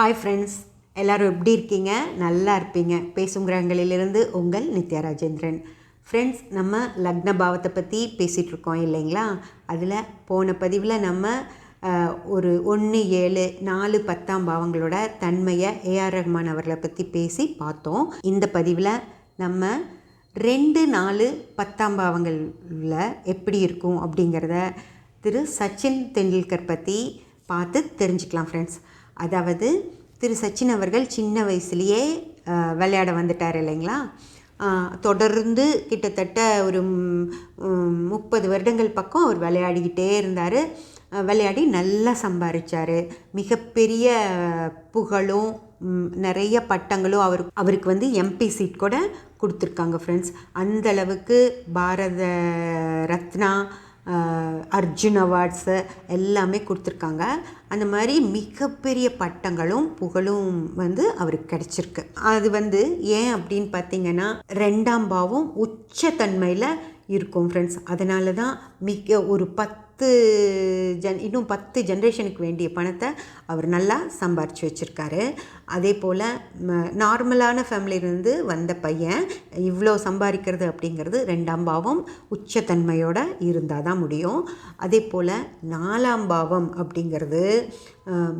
Hi friends எல்லோரும் எப்படி இருக்கீங்க? நல்லா இருப்பீங்க. பேசும் கிரகங்களிலிருந்து உங்கள் நித்யா ராஜேந்திரன். ஃப்ரெண்ட்ஸ் நம்ம லக்ன பாவத்தை பற்றி பேசிகிட்ருக்கோம் இல்லைங்களா? அதில் போன பதிவில் நம்ம ஒரு ஒன்று ஏழு நாலு பத்தாம் பாவங்களோட தன்மையை ஏஆர் ரஹ்மான் அவர்களை பற்றி பேசி பார்த்தோம். இந்த பதிவில் நம்ம ரெண்டு நாலு பத்தாம் பாவங்களில் எப்படி இருக்கும் அப்படிங்கிறத திரு சச்சின் தெண்டுல்கர் பற்றி பார்த்து தெரிஞ்சுக்கலாம் ஃப்ரெண்ட்ஸ் அதாவது திரு சச்சின் அவர்கள் சின்ன வயசுலேயே விளையாட வந்துட்டார் இல்லைங்களா? தொடர்ந்து கிட்டத்தட்ட ஒரு முப்பது வருடங்கள் பக்கம் அவர் விளையாடிக்கிட்டே இருந்தார். விளையாடி நல்லா சம்பாதிச்சார் மிகப்பெரிய புகழும் நிறைய பட்டங்களும் அவர் அவருக்கு வந்து எம்பி சீட் கூட கொடுத்துருக்காங்க ஃப்ரெண்ட்ஸ் அந்தளவுக்கு பாரத ரத்னா அர்ஜுன் அவார்ட்ஸு எல்லாமே கொடுத்துருக்காங்க. அந்த மாதிரி மிகப்பெரிய பட்டங்களும் புகழும் வந்து அவருக்கு கிடச்சிருக்கு. அது வந்து ஏன் அப்படின்னு பார்த்தீங்கன்னா ரெண்டாம் பாவம் உச்சத்தன்மையில் இருக்கும் ஃப்ரெண்ட்ஸ் அதனால தான் மிக ஒரு பத்து பத்து ஜன் இன்னும் பத்து ஜென்ரேஷனுக்கு வேண்டிய பணத்தை அவர் நல்லா சம்பாரித்து வச்சுருக்காரு. அதே போல் நார்மலான ஃபேமிலியிலேருந்து வந்த பையன் இவ்வளோ சம்பாதிக்கிறது அப்படிங்கிறது ரெண்டாம் பாவம் உச்சத்தன்மையோடு இருந்தால் தான் முடியும். அதே போல் நாலாம் பாவம் அப்படிங்கிறது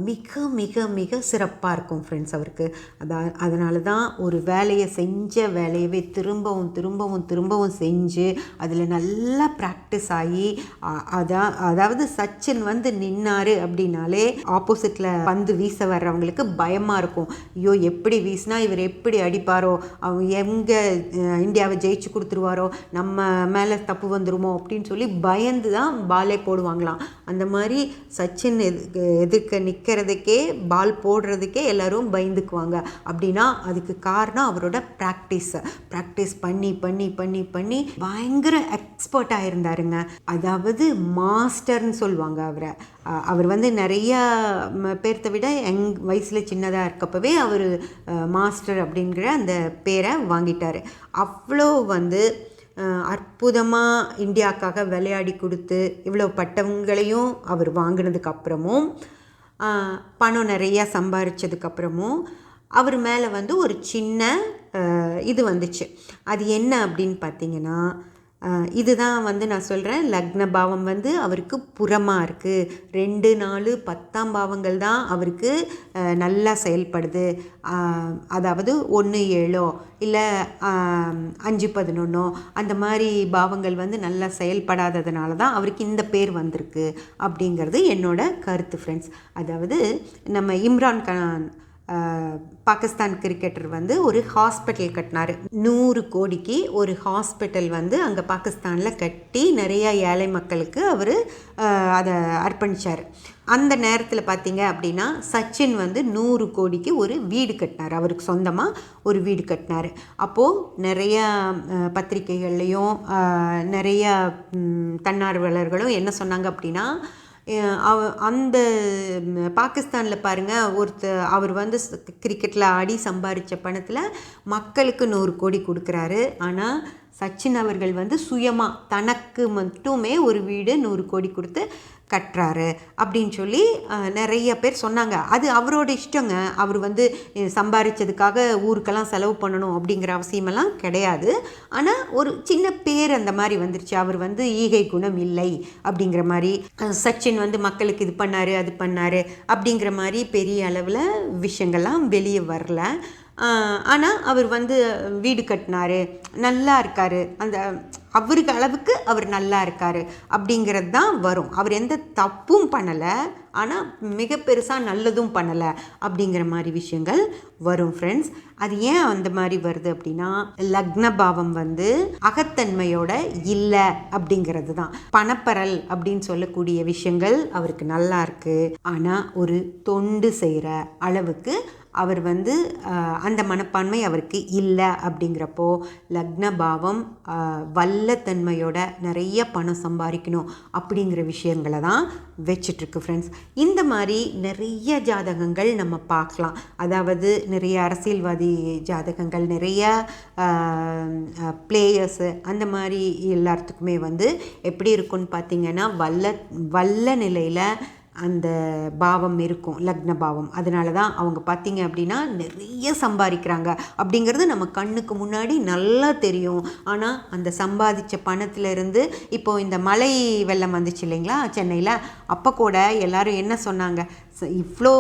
மிக மிக மிக சிறப்பாக இருக்கும் ஃப்ரெண்ட்ஸ் அவருக்கு. அதா அதனால தான் ஒரு வேலையை செஞ்ச வேலையவே திரும்பவும் திரும்பவும் திரும்பவும் செஞ்சு அதில் நல்லா ப்ராக்டிஸ் ஆகி அதான் அதாவது சச்சின் வந்து நின்னாரு அப்படின்னாலே ஆப்போசிட்டில் பந்து வீச வர்றவங்களுக்கு பயமாக இருக்கும். ஐயோ எப்படி வீசினா இவர் எப்படி அடிப்பாரோ? அவங்க எங்கே இந்தியாவை ஜெயிச்சு கொடுத்துருவாரோ? நம்ம மேலே தப்பு வந்துருமோ? அப்படின்னு சொல்லி பயந்து தான் பாலே போடுவாங்களாம். அந்த மாதிரி சச்சின் எதுக்கு எதிர்க்க நிற்கிறதுக்கே பால் போடுறதுக்கே எல்லாரும் பயந்துக்குவாங்க. அப்படின்னா அதுக்கு காரணம் அவரோட ப்ராக்டிஸ் ப்ராக்டிஸ் பண்ணி பண்ணி பண்ணி பண்ணி பயங்கர எக்ஸ்பர்ட் ஆயிருந்தாருங்க. அதாவது மா மாஸ்டர்னு சொல்லுவாங்க அவரை. அவர் வந்து நிறைய ம, பேர்த்த விட எங் வயசில் சின்னதாக இருக்கப்பவே அவர் மாஸ்டர் அப்படிங்கிற அந்த பேரை வாங்கிட்டார். அவ்வளோ வந்து அற்புதமாக இந்தியாவுக்காக விளையாடி கொடுத்து இவ்வளோ பட்டவங்களையும் அவர் வாங்கினதுக்கப்புறமும் பணம் நிறையா சம்பாரித்ததுக்கப்புறமும் அவர் மேலே வந்து ஒரு சின்ன இது வந்துச்சு. அது என்ன அப்படின்னு பார்த்தீங்கன்னா இதுதான் வந்து நான் சொல்கிறேன் லக்ன பாவம் வந்து அவருக்கு புறமாக இருக்குது ரெண்டு நாலு பத்தாம் பாவங்கள் தான் அவருக்கு நல்லா செயல்படுது. அதாவது ஒன்று ஏழோ இல்லை அஞ்சு பதினொன்னோ அந்த மாதிரி பாவங்கள் வந்து நல்லா செயல்படாததுனால தான் அவருக்கு இந்த பேர் வந்திருக்கு. அப்படிங்கிறது என்னோட கருத்து ஃப்ரெண்ட்ஸ் அதாவது நம்ம இம்ரான் கான் பாகிஸ்தான் கிரிக்கெட்டர் வந்து ஒரு ஹாஸ்பிட்டல் கட்டினார். நூறு கோடிக்கு ஒரு ஹாஸ்பிட்டல் வந்து அங்கே பாகிஸ்தானில் கட்டி நிறைய ஏழை மக்களுக்கு அவர் அதை அர்ப்பணித்தார் அந்த நேரத்தில் பார்த்தீங்க அப்படின்னா சச்சின் வந்து நூறு கோடிக்கு ஒரு வீடு கட்டினார். அவருக்கு சொந்தமாக ஒரு வீடு கட்டினார். அப்போது நிறைய அஹ், நிறைய தன்னார்வலர்களும் என்ன சொன்னாங்க அப்படின்னா அந்த பாகிஸ்தானில் பாருங்கள் ஒருத்தர் அவர் வந்து கிரிக்கெட்டில் ஆடி சம்பாரித்த பணத்தில் மக்களுக்கு நூறு கோடி கொடுக்குறாரு. ஆனால் சச்சின் அவர்கள் வந்து சுயமாக தனக்கு மட்டுமே ஒரு வீடு நூறு கோடி கொடுத்து கட்டுறாரு அப்படின்னு சொல்லி நிறைய பேர் சொன்னாங்க. அது அவரோட இஷ்டங்க. அவர் வந்து சம்பாதிச்சதுக்காக ஊருக்கெல்லாம் செலவு பண்ணணும் அப்படிங்கிற அவசியமெல்லாம் கிடையாது. ஆனால் ஒரு சின்ன பேர் அந்த மாதிரி வந்துருச்சு. அவர் வந்து ஈகை குணம் இல்லை அப்படிங்கிற மாதிரி சச்சின் வந்து மக்களுக்கு இது பண்ணாரு அது பண்ணார் அப்படிங்கிற மாதிரி பெரிய அளவில் விஷயங்கள்லாம் வெளியே வரல. ஆனால் அவர் வந்து வீடு கட்டினாரு நல்லா இருக்கார். அந்த அவருக்கு அளவுக்கு அவர் நல்லா இருக்கார் அப்படிங்கிறது தான் வரும். அவர் எந்த தப்பும் பண்ணலை ஆனால் மிக பெருசாக நல்லதும் பண்ணலை அப்படிங்கிற மாதிரி விஷயங்கள் வரும் ஃப்ரெண்ட்ஸ் அது ஏன் அந்த மாதிரி வருது அப்படின்னா லக்ன பாவம் வந்து அகத்தன்மையோட இல்லை அப்படிங்கிறது தான் பணப்பரல் அப்படின்னு சொல்லக்கூடிய விஷயங்கள் அவருக்கு நல்லா இருக்கு. ஆனால் ஒரு தொண்டு செய்கிற அளவுக்கு அவர் வந்து அந்த மனப்பான்மை அவருக்கு இல்லை அப்படிங்கிறப்போ லக்ன பாவம் வல்லத்தன்மையோட நிறைய பணம் சம்பாதிக்கணும் அப்படிங்கிற விஷயங்களை தான் வச்சிட்ருக்கு ஃப்ரெண்ட்ஸ் இந்த மாதிரி நிறைய ஜாதகங்கள் நம்ம பார்க்கலாம். அதாவது நிறைய அரசியல்வாதி ஜாதகங்கள் நிறைய பிளேயர்ஸு அந்த மாதிரி எல்லாத்துக்குமே வந்து எப்படி இருக்கும்னு பார்த்திங்கன்னா வல்ல வல்ல நிலையில் அந்த பாவம் இருக்கும் லக்ன பாவம். அதனால தான் அவங்க பார்த்தீங்க அப்படின்னா நிறைய சம்பாதிக்கிறாங்க. அப்படிங்கிறது நம்ம கண்ணுக்கு முன்னாடி நல்லா தெரியும். ஆனால் அந்த சம்பாதிச்ச பணத்திலிருந்து இப்போது இந்த மழை வெள்ளம் வந்துச்சு இல்லைங்களா சென்னையில்? அப்போ கூட எல்லோரும் என்ன சொன்னாங்க? இவ்வளோ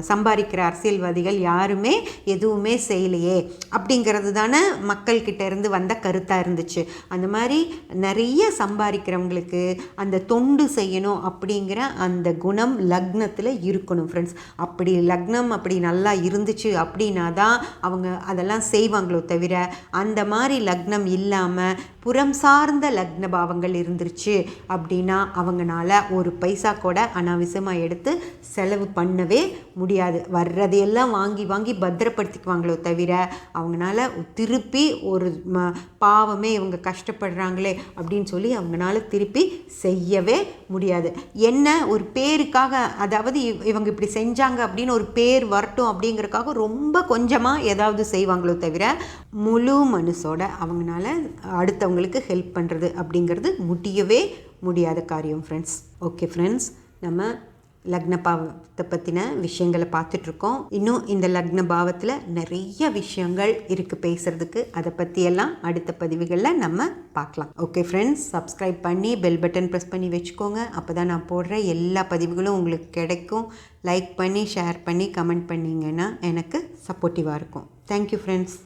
சம்பாதிக்கிற அரசியல்வாதிகள் யாருமே எதுவுமே செய்யலையே அப்படிங்கிறது தானே மக்கள்கிட்ட இருந்து வந்த கருத்தாக இருந்துச்சு. அந்த மாதிரி நிறைய சம்பாதிக்கிறவங்களுக்கு அந்த தொண்டு செய்யணும் அப்படிங்கிற அந்த குணம் லக்னத்தில் இருக்கணும் ஃப்ரெண்ட்ஸ் அப்படி லக்னம் அப்படி நல்லா இருந்துச்சு அப்படின்னா தான் அவங்க அதெல்லாம் செய்வாங்களோ தவிர அந்த மாதிரி லக்னம் இல்லாமல் புறம் சார்ந்த லக்ன பாவங்கள் இருந்துருச்சு அப்படின்னா அவங்கனால ஒரு பைசா கூட அனாவசியமாக எடுத்து செலவு பண்ணவே முடியாது. வர்றதையெல்லாம் வாங்கி வாங்கி பத்திரப்படுத்திக்குவாங்களோ தவிர அவங்கனால திருப்பி ஒரு ம பாவமே இவங்க கஷ்டப்படுறாங்களே அப்படின்னு சொல்லி அவங்கனால திருப்பி செய்யவே முடியாது. என்ன ஒரு பேருக்காக அதாவது இவ்- இவங்க இப்படி செஞ்சாங்க அப்படின்னு ஒரு பேர் வரட்டும் அப்படிங்கிறக்காக ரொம்ப கொஞ்சமாக ஏதாவது செய்வாங்களோ தவிர முழு மனசோட அவங்கனால அடுத்தவங்களுக்கு ஹெல்ப் பண்ணுறது அப்படிங்கிறது முடியவே முடியாத காரியம் ஃப்ரெண்ட்ஸ் ஓகே ஃப்ரெண்ட்ஸ் நம்ம லக்ன பாவத்தை பற்றின விஷயங்களை பார்த்துட்ருக்கோம். இன்னும் இந்த லக்ன பாவத்தில் நிறைய விஷயங்கள் இருக்குது பேசுகிறதுக்கு அதை பற்றியெல்லாம் அடுத்த பதிவுகளில் நம்ம பார்க்கலாம். ஓகே ஃப்ரெண்ட்ஸ் சப்ஸ்கிரைப் பண்ணி பெல் பட்டன் ப்ரெஸ் பண்ணி வச்சுக்கோங்க. அப்போ தான் நான் போடுற எல்லா பதிவுகளும் உங்களுக்கு கிடைக்கும். லைக் பண்ணி ஷேர் பண்ணி கமெண்ட் பண்ணிங்கன்னா எனக்கு சப்போர்ட்டிவாக இருக்கும். Thank you friends